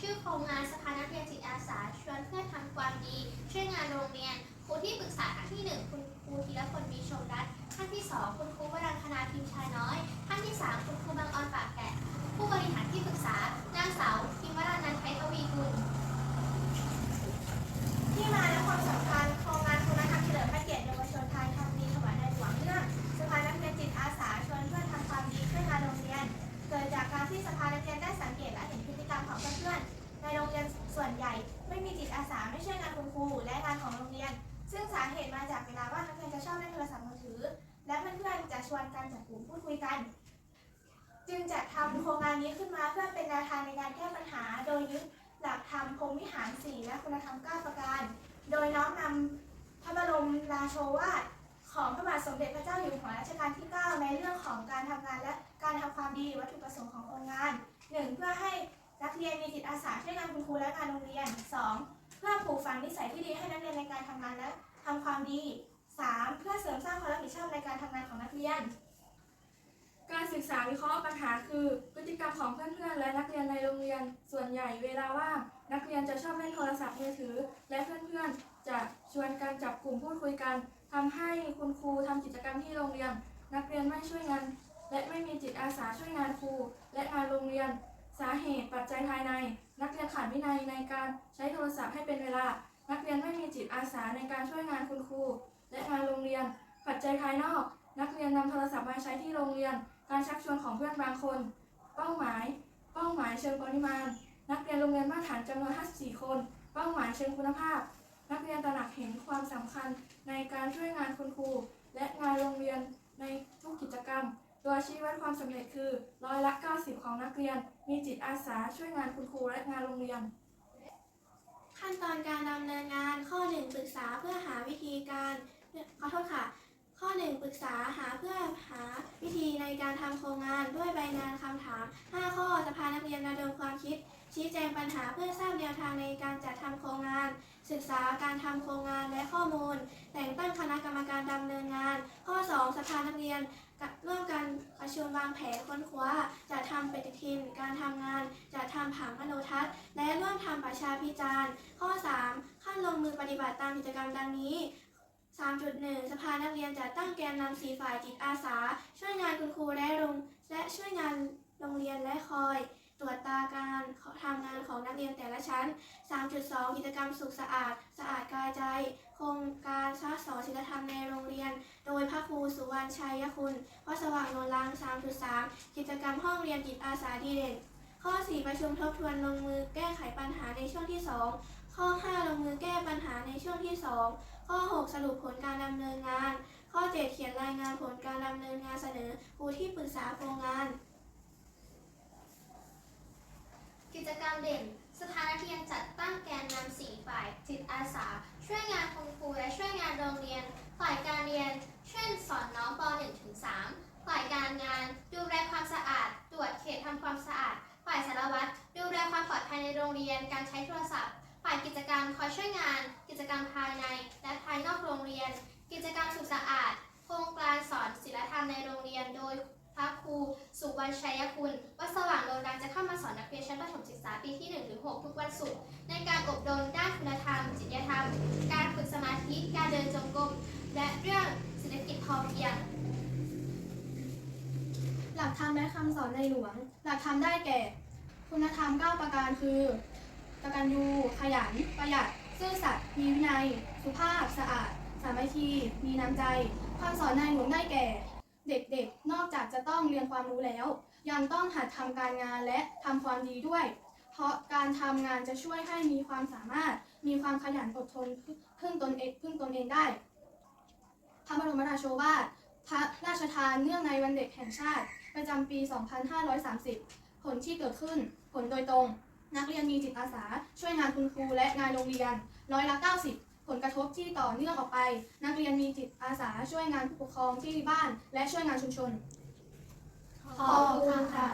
ชื่อโครงงานสภานักเรียนจิตอาสาชวนเพื่อนทำความดี ช่วยงานโรงเรียน ครูที่ปรึกษาท่านที่หนึ่งคุณครูธีรพลมีชมรัตน์ท่านที่สองคุณครูวรังคณาพิมพ์ชายน้อย ท่านที่สามคุณครู ที่สภานักเรียนได้สังเกตและเห็นพฤติกรรมของเพื่อนๆในโรงเรียนส่วนใหญ่ ไม่มีจิตอาสาไม่ช่วยงานคุณครูและงานของโรงเรียน ซึ่งสาเหตุมาจากเวลาว่างนักเรียนจะชอบเล่นโทรศัพท์มือถือ และเพื่อนๆจะชวนกันจับกลุ่มพูดคุยกัน จึงจัดทำโครงงานนี้ขึ้นมาเพื่อเป็นแนวทางในการแก้ปัญหา โดยยึดหลักธรรมพรหมวิหารสี่และคุณธรรมเก้าประการ โดยน้อมนำพระบรมราโชวาท ของพระบาทสมเด็จพระเจ้าอยู่หัวรัชกาลที่ 9 ในเรื่องของการทำงานและการทำความดีวัตถุประสงค์ขององค์งาน 1. เพื่อให้นักเรียนมีจิตอาสาช่วยงานคุณครูและงานโรงเรียน 2. เพื่อปลูกฝังนิสัยที่ดีให้นักเรียนในการทำงานและทำความดี 3. เพื่อเสริมสร้างความรับผิดชอบในการทำงานของนักเรียน การศึกษาวิเคราะห์ปัญหาคือ พฤติกรรมของเพื่อนๆและนักเรียนในโรงเรียน ส่วนใหญ่เวลาว่างนักเรียนจะชอบเล่นโทรศัพท์มือถือ และเพื่อนๆจะชวนกันจับกลุ่มพูดคุยกัน ทำให้คุณครูทำกิจกรรมที่โรงเรียน นักเรียนไม่ช่วยงาน และไม่มีจิตอาสาช่วยงานครู และงานโรงเรียน สาเหตุปัจจัยภายใน นักเรียนขาดวินัยในการใช้โทรศัพท์ให้เป็นเวลา นักเรียนไม่มีจิตอาสาในการช่วยงานคุณครู และงานโรงเรียน ปัจจัยภายนอก นักเรียนนำโทรศัพท์มาใช้ที่โรงเรียน การชักชวนของเพื่อนบางคน เป้าหมาย เป้าหมายเชิงปริมาณ นักเรียนโรงเรียนมาตรฐานจำนวน54คน เป้าหมายเชิงคุณภาพ นักเรียนตระหนักเห็นความสำคัญในการช่วยงานคุณครู และงานโรงเรียนในทุกกิจกรรม ตัวชี้วัดความสำเร็จคือร้อยละ 90 ของนักเรียน มีจิตอาสาช่วยงานคุณครูและงานโรงเรียน ขั้นตอนการดำเนินงานข้อ 1 ปรึกษาเพื่อหาวิธีการขอโทษค่ะ ข้อ 1 ปรึกษาหาเพื่อหาวิธีในการทำโครงงานด้วยใบงานคำถาม 5 ข้อสภานักเรียนระดมความคิด ชี้แจงปัญหาเพื่อทราบแนวทางในการจัดทำโครงงา ศึกษาการทำโครงงานและข้อมูล แต่งตั้งคณะกรรมการดำเนินงาน ข้อ 2 สภานักเรียนร่วมกันประชุมวางแผนค้นคว้าจัดทำปฏิทิน การทำงานจัดทำผังมโนทัศน์ และร่วมทำประชาพิจารณ์ ข้อ 3 ขั้นลงมือปฏิบัติตามกิจกรรมดังนี้ 3.1 สภานักเรียนจัดตั้งแกนนำสีฝ่ายจิตอาสา ช่วยงานคุณครูและโรงและช่วยงานโรงเรียนและคอย ตรวจตาการทำงานของนักเรียนแต่ละชั้น 3.2 กิจกรรมสุขสะอาด สะอาดกายใจ โครงการสร้างสอนศีลธรรมในโรงเรียน โดยพระครูสุวรรณชัยคุณวัดสว่างโนนลัง 3.3 กิจกรรมห้องเรียนจิตอาสาดีเด่น ข้อ 4 ประชุมทบทวนลงมือแก้ไขปัญหาในช่วงที่ 2 ข้อ 5 ลงมือแก้ปัญหาในช่วงที่ 2 ข้อ 6 สรุปผลการดำเนินงาน ข้อ 7 เขียนรายงานผลการดำเนินงานเสนอครูที่ปรึกษาโครงงาน กิจกรรมเด่น สภานักเรียนจัดตั้งแกนนำสี่ฝ่าย จิตอาสา ช่วยงานคุณครูและช่วยงานโรงเรียน ฝ่ายการเรียน เช่น สอนน้องป .1 ถึง3ฝ่ายการงาน ดูแลความสะอาด ตรวจเขตทำความสะอาด ฝ่ายสารวัตร ดูแลความปลอดภัยในโรงเรียน การใช้โทรศัพท์ ฝ่ายกิจกรรม คอยช่วยงาน กิจกรรมภายใน และภายนอกโรงเรียน กิจกรรมสุขสะอาด โครงการสอนศิลธรรมในโรงเรียน โดยพระครูสุวรรณชัยคุณวัดสว่างโนนดังจะเข้ามาสอนนักเรียนชั้นประถมศึกษาปีที่1ถึง6ทุกวันศุกร์ในการอบรมด้านคุณธรรมจริยธรรม ม และเรื่องเศรษฐกิจพอเพียง หลักธรรมและคำสอนในหลวง หลักธรรมได้แก่ คุณธรรม 9 ประการคือตระกตัญญูขยัน ประหยัด ซื่อสัตย์ มีวินัย สุภาพ สะอาด สามัคคี มีน้ำใจคำสอนในหลวงได้แก่ เด็กๆ นอกจากจะต้องเรียนความรู้แล้ว ยังต้องหัดทำการงานและทำความดีด้วยเพราะการทำงานจะช่วยให้มีความสามารถ มีความขยันอดทนพึ่งตนเองพึ่งตนเองได้ พระบรมราโชวาทพระราชทานเนื่องในวันเด็กแห่งชาติ ประจำปี 2530 ผลที่เกิดขึ้น ผลโดยตรง นักเรียนมีจิตอาสา ช่วยงานคุณครูและงานโรงเรียน ร้อยละ 90 ผลกระทบที่ต่อเนื่องออกไป นักเรียนมีจิตอาสาช่วยงานผู้ปกครองที่บ้าน และช่วยงานชุมชน ขอบคุณค่ะ